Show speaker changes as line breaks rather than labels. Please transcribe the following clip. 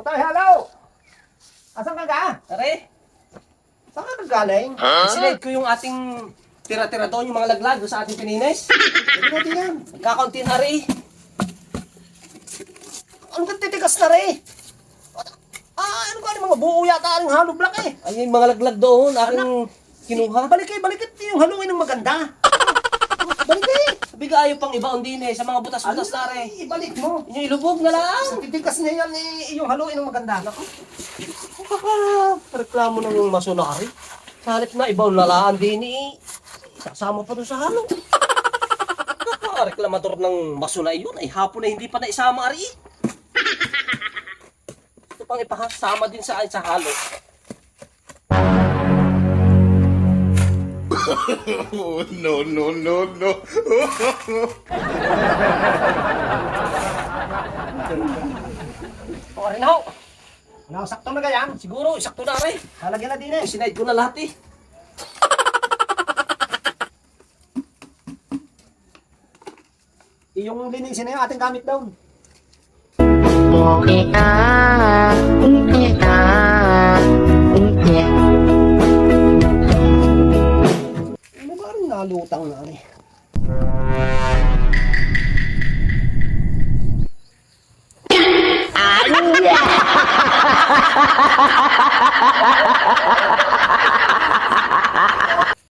Tutay, hello! Asan ka ka?
Are,
Saan ka galing?
sinade ko yung ating tira-tira doon, yung mga laglag doon sa ating pinines.
Hindi natin yan.
Nagkakaunti na rin.
Ang titigas na rin. Ah, ano ba? Mga buo yata ang halo block eh.
Ay, yung mga laglag doon, aking kinuha.
Balik kayo, balik kayo yung haluin ng maganda. Balik kayo.
Sabi ka ayaw pang ibaon din eh, sa mga butas-butas na rin.
Ibalik mo.
Yung ilubog na lang.
Ang titigas niya yan eh, yung haluin ng maganda. Naku.
Reklamo ng masunari. Sa halip na, ibaon lalaan din eh. Sasama pa doon sa halo. Reklamador ng masuna yun ay hapon na hindi pa naisama ari. Ito pang ipahasama din sa sa halo.
Oh, no, no, no, no.
O rin ako.
Ano, sakto na ganyan.
Siguro, isakto na rin.
Halagyan na din eh.
Sinayad ko na lahat eh.
Yung linisin na yung ating gamit daw.
Okay na nalutang na rin. Ano ah, yeah!